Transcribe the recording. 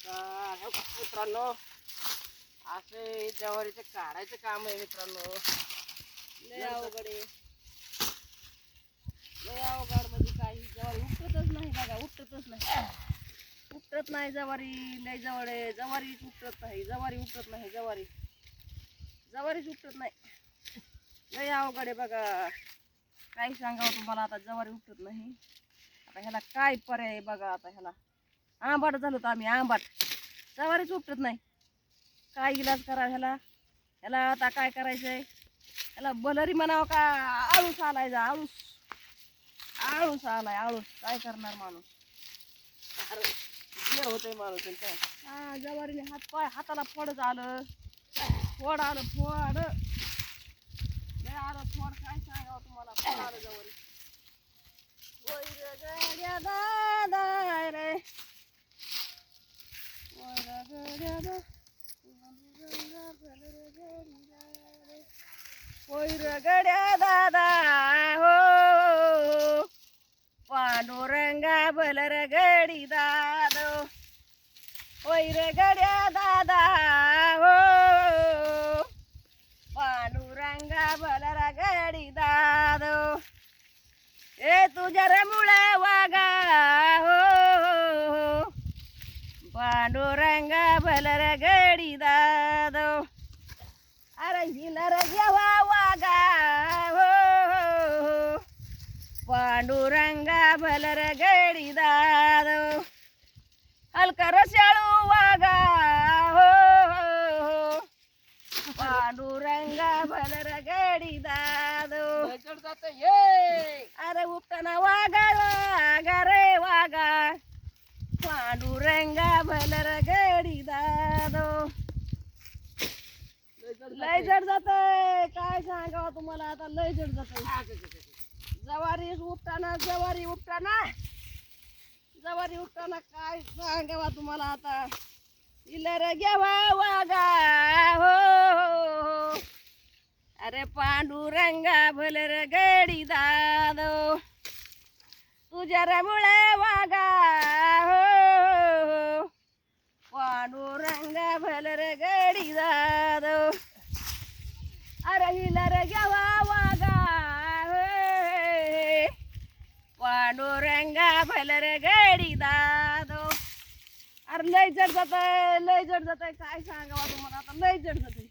का मित्रांनो असे ज्वारीचे काढायचं काम आहे मित्रांनो. लय अवघड आहे. लय अवघड म्हणजे काही ज्वारी उपटतच नाही बघा उपटतच नाही. उपटत नाही जवारी लय जवळ आहे. जवारीच उपटत नाही जवारी उपटत नाही जवारी. जवारीच उपटत नाही. लय अवघड आहे बघा. काय सांगावं तुम्हाला आता जवारी उपटत नाही. आता ह्याला काय पर्याय बघा आता ह्याला. आंबाट झालो तर आम्ही आंबाट जवारीच उपटत नाही. काय इलाज करा ह्याला? ह्याला आता काय करायचंय? ह्याला बलरी म्हणावं का? आळूस आलाय जा आळूस. आळूस आलाय आळूस. काय करणार माणूस? अरे होतंय माणूस काय? हा जवारीने हात पाय हाताला फोड आलं फोड आलं फोड. लय आलं फोड. काय सांगावं तुम्हाला? फोड आलं जवारी होय रे गड्या दादा रे होय रे गड्या दादा हो. पांडुरंगा बलर गडी दादो. होय गड्या दादा हो. पांडुरंगा बलर गडी दादो. ए तुझ्या रे मुळे वागा हो पांडुरंगा बलर गडी दादो अरे हिलर जेव्हा वागा हो. पांडुरंगा भलर गडी दादो हलका रसाळू वागा हो पांडुरंगा भलर गडी दादो अरे उपटाना वागा वागा रे वागा. पांडुरंगा भलर गडी दादो लयचड लय जड जातंय? काय सांगावं तुम्हाला? आता लय जड जात जवारी उपटाना जवारी उपटाना. जवारी उपटाना काय सांगावा तुम्हाला आता? इलर घ्यावा वागा हो, हो, हो अरे पांडुरंगा भलर गडी दादो. तुझ्या रमुळे वागा हो पांडुरंगा भलर गडी दादो अरे हिलर घ्यावा वागा हे. पांडुरंगा भलर गडी दादो. अरे लय जड जात लय जड जात काय सांगावा तुम्हाला आता? लय जड जाते